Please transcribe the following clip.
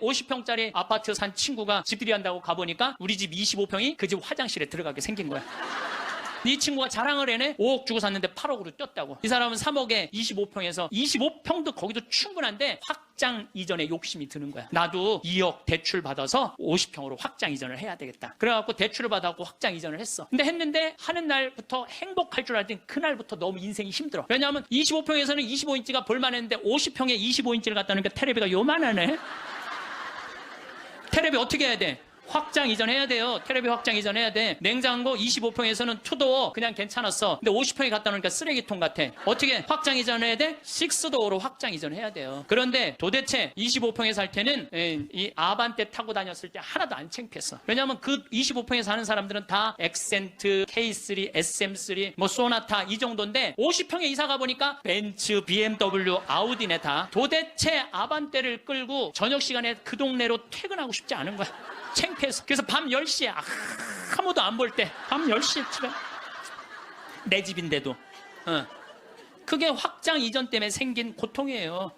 50평짜리 아파트 산 친구가 집들이 한다고 가보니까 우리 집 25평이 그 집 화장실에 들어가게 생긴 거야. 이 친구가 자랑을 해내 5억 주고 샀는데 8억으로 뛰었다고. 이 사람은 3억에 25평에서 25평도 거기도 충분한데 확장 이전에 욕심이 드는 거야. 나도 2억 대출 받아서 50평으로 확장 이전을 해야 되겠다. 그래갖고 대출을 받아갖고 확장 이전을 했어. 근데 했는데 하는 날부터 행복할 줄 알았더니 그날부터 너무 인생이 힘들어. 왜냐하면 25평에서는 25인치가 볼만했는데 50평에 25인치를 갖다 놓으니까 테레비가 요만하네. 테레비 어떻게 해야 돼? 확장 이전해야 돼요. 테레비 확장 이전해야 돼. 냉장고 25평에서는 투도어 그냥 괜찮았어. 근데 50평에 갖다 놓으니까 쓰레기통 같아. 어떻게 확장 이전해야 돼? 식스도어로 확장 이전해야 돼요. 그런데 도대체 25평에 살 때는 에, 이 아반떼 타고 다녔을 때 하나도 안 창피했어. 왜냐하면 그 25평에 사는 사람들은 다 엑센트, K3, SM3, 뭐 소나타 이 정도인데 50평에 이사 가 보니까 벤츠, BMW, 아우디네 다 도대체 아반떼를 끌고 저녁 시간에 그 동네로 퇴근하고 싶지 않은 거야. 창피해서. 그래서 밤 10시에 아, 아무도 안 볼 때 밤 10시에 집에 내 집인데도 어. 그게 확장 이전 때문에 생긴 고통이에요.